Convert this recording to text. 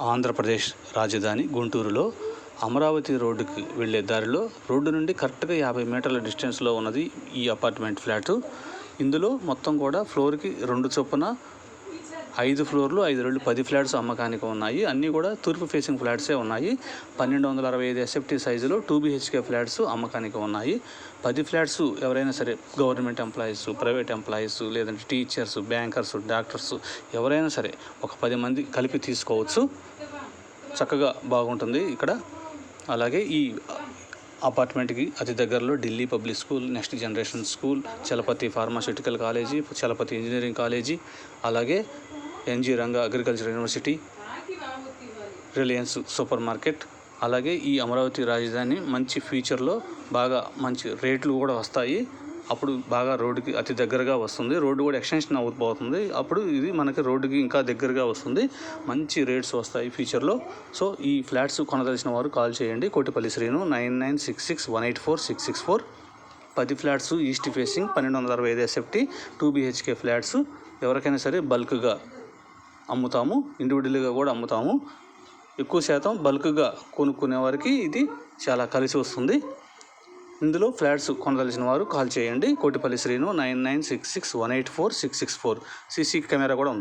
ఆంధ్రప్రదేశ్ రాజధాని గుంటూరులో అమరావతి రోడ్డుకి వెళ్ళే దారిలో రోడ్డు నుండి కరెక్ట్గా యాభై మీటర్ల డిస్టెన్స్లో ఉన్నది ఈ అపార్ట్మెంట్ ఫ్లాటు. ఇందులో మొత్తం కూడా ఫ్లోర్కి రెండు చొప్పున ఐదు ఫ్లోర్లు ఐదు రెండు పది ఫ్లాట్స్ అమ్మకానికి ఉన్నాయి. అన్నీ కూడా తూర్పు ఫేసింగ్ ఫ్లాట్సే ఉన్నాయి. పన్నెండు వందల అరవై ఐదు ఎస్ఎఫ్టీ సైజులో టూ బీహెచ్కే ఫ్లాట్స్ అమ్మకానికి ఉన్నాయి. పది ఫ్లాట్స్ ఎవరైనా సరే గవర్నమెంట్ ఎంప్లాయీస్ ప్రైవేట్ ఎంప్లాయీస్ లేదంటే టీచర్స్ బ్యాంకర్స్ డాక్టర్స్ ఎవరైనా సరే ఒక పది మంది కలిపి తీసుకోవచ్చు. చక్కగా బాగుంటుంది ఇక్కడ. అలాగే ఈ అపార్ట్మెంట్కి అతి దగ్గరలో Delhi public school next generation school Chalapathi pharmaceutical college Chalapathi engineering college అలాగే N G Ranga agriculture university Reliance super market. అలాగే ఈ అమరావతి రాజధాని మంచి ఫ్యూచర్లో బాగా మంచి రేట్లు కూడా వస్తాయి. అప్పుడు బాగా రోడ్డుకి అతి దగ్గరగా వస్తుంది. రోడ్డు కూడా ఎక్స్టెన్షన్ అవ్వబోతుంది. అప్పుడు ఇది మనకి రోడ్డుకి ఇంకా దగ్గరగా వస్తుంది. మంచి రేట్స్ వస్తాయి ఫ్యూచర్లో. సో ఈ ఫ్లాట్స్ కొనదలిసిన వారు కాల్ చేయండి. Kotipalli Srinu nine nine six six one eight four six six four. పది ఫ్లాట్స్ ఈస్ట్ ఫేసింగ్ పన్నెండు వందల అరవై ఐదు ఎస్ఎఫ్టీ టూ బీహెచ్కే ఫ్లాట్స్. ఎవరికైనా సరే బల్క్గా అమ్ముతాము ఇండివిజువల్గా కూడా అమ్ముతాము. ఎక్కువ శాతం బల్క్గా కొనుక్కునే వారికి ఇది చాలా కలిసి వస్తుంది. ఇందులో ఫ్లాట్స్ కొనదలిసిన వారు కాల్ చేయండి. Kotipalli Srinu nine nine six six one eight four six six four. C C camera కూడా ఉంది.